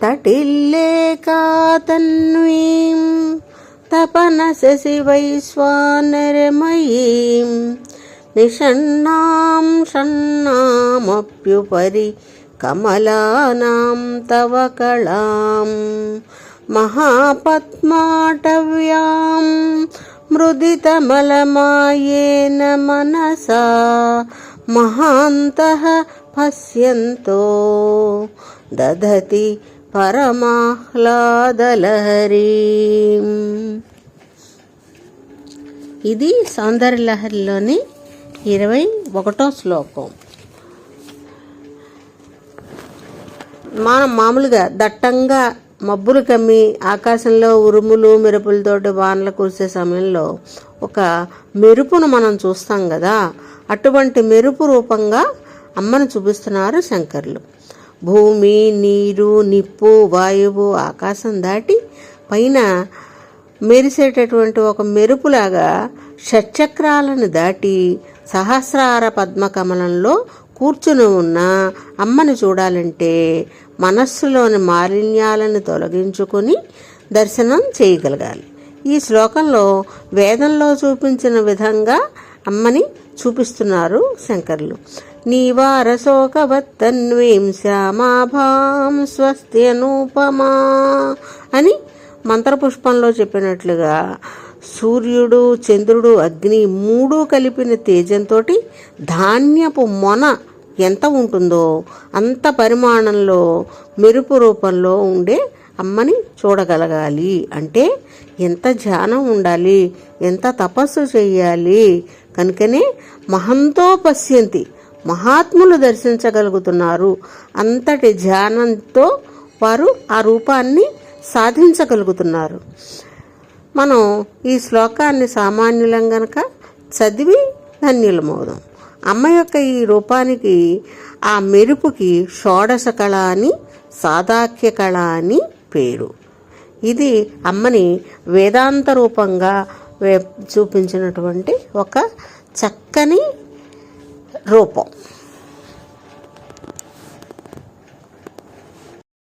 తటిల్లేకాతన్వీం తపన శశి వైశ్వానరమయీం నిషణ్ణాం షణ్ణామప్యుపరి కమలానాం తవ కళాం మహాపద్మాటవ్యాం మృదితమలమాయేన మనసా మహాంతః పశ్యంతో దధతి పరమాహ్లాదలహరి. ఇది సౌందర్యలహరిలోని ఇరవై ఒకటో శ్లోకం. మనం మామూలుగా దట్టంగా మబ్బులు కమ్మి ఆకాశంలో ఉరుములు మెరుపులతోటి వానలు కురిసే సమయంలో ఒక మెరుపును మనం చూస్తాం కదా. అటువంటి మెరుపు రూపంగా అమ్మను చూపిస్తున్నారు శంకర్లు. భూమి నీరు నిప్పు వాయువు ఆకాశం దాటి పైన మెరిసేటటువంటి ఒక మెరుపులాగా షట్చక్రాలను దాటి సహస్రార పద్మకమలంలో కూర్చుని ఉన్న అమ్మని చూడాలంటే మనస్సులోని మాలిన్యాలను తొలగించుకొని దర్శనం చేయగలగాలి. ఈ శ్లోకంలో వేదంలో చూపించిన విధంగా అమ్మని చూపిస్తున్నారు శంకర్లు. నీవారశోకవత్తన్వీం శ్యామాభాం స్వస్తి అనూపమా అని మంత్రపుష్పంలో చెప్పినట్లుగా సూర్యుడు చంద్రుడు అగ్ని మూడు కలిపిన తేజంతో ధాన్యపు మొన ఎంత ఉంటుందో అంత పరిమాణంలో మెరుపు రూపంలో ఉండే అమ్మని చూడగలగాలి. అంటే ఎంత ధ్యానం ఉండాలి? ఎంత తపస్సు చేయాలి? కనుకనే మహంతో పశ్యంతి మహాత్ములు దర్శించగలుగుతున్నారు. అంతటి ధ్యానంతో వారు ఆ రూపాన్ని సాధించగలుగుతున్నారు. మనం ఈ శ్లోకాన్ని సామాన్యులం గనక చదివి ధన్యులమవుదాం అమ్మ యొక్క ఈ రూపానికి ఆ మెరుపుకి షోడశ కళ అని సాదాఖ్య కళ అని పేరు. ఇది అమ్మని వేదాంత రూపంగా వే- చూపించినటువంటి ఒక చక్కని రూపం.